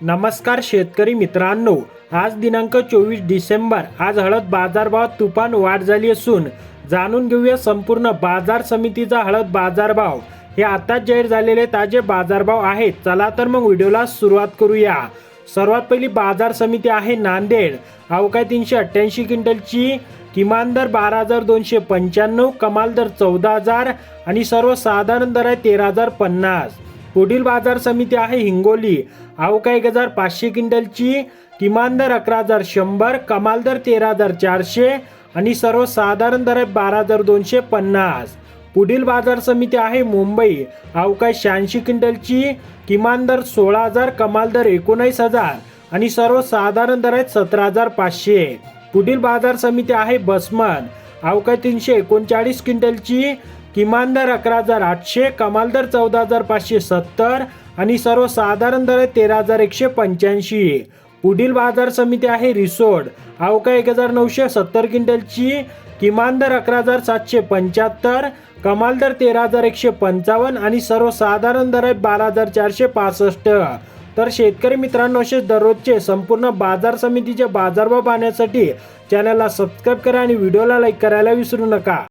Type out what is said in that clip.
नमस्कार शेतकरी मित्रांनो आज दिनांक चोवीस डिसेंबर आज हळद बाजारभावात तुफान वाढ झाली असून जाणून घेऊया संपूर्ण बाजार समितीचा हळद बाजारभाव. हे आताच जाहीर झालेले ताजे बाजारभाव आहेत. चला तर मग व्हिडिओला सुरुवात करूया. सर्वात पहिली बाजार समिती आहे नांदेड. अवकाय तीनशे अठ्ठ्याऐंशी क्विंटलची किमान दर बारा हजार दोनशे पंच्याण्णव कमाल दर चौदा हजार आणि सर्वसाधारण दर आहे तेरा हजार पन्नास. पुढील बाजार समिती आहे हिंगोली. अवका एक हजार पाचशे क्विंटलची? किमान दर अकरा हजार शंभर कमाल दर तेरा हजार चारशे आणि सर्वसाधारण दर आहे बारा हजार दोनशे पन्नास. पुढील बाजार समिती आहे मुंबई. अवकाश शहाऐंशी क्विंटलची? किमान दर सोळा हजार कमाल दर एकोणावीस हजार आणि सर्वसाधारण दर आहेत सतरा हजार पाचशे. पुढील बाजार समिती आहे बसमन. अवकाश तीनशे एकोणचाळीस क्विंटलची? किमान दर अकरा हजार आठशे कमाल दर चौदा हजार पाचशे सत्तर आणि सर्वसाधारण दर आहे तेरा हजार एकशे पंच्याऐंशी. पुढील बाजार समिती आहे रिसोड. अवका एक हजार नऊशे सत्तर क्विंटलची किमान दर अकरा हजार सातशे पंच्याहत्तर कमाल दर तेरा हजार एकशे पंचावन्न आणि सर्वसाधारण दर आहे बारा हजार चारशे पासष्ट. तर शेतकरी मित्रांनो असे दररोजचे संपूर्ण बाजार समितीचे बाजारभाव पाहण्यासाठी चॅनलला सबस्क्राईब करा आणि व्हिडिओला लाईक करायला विसरू नका.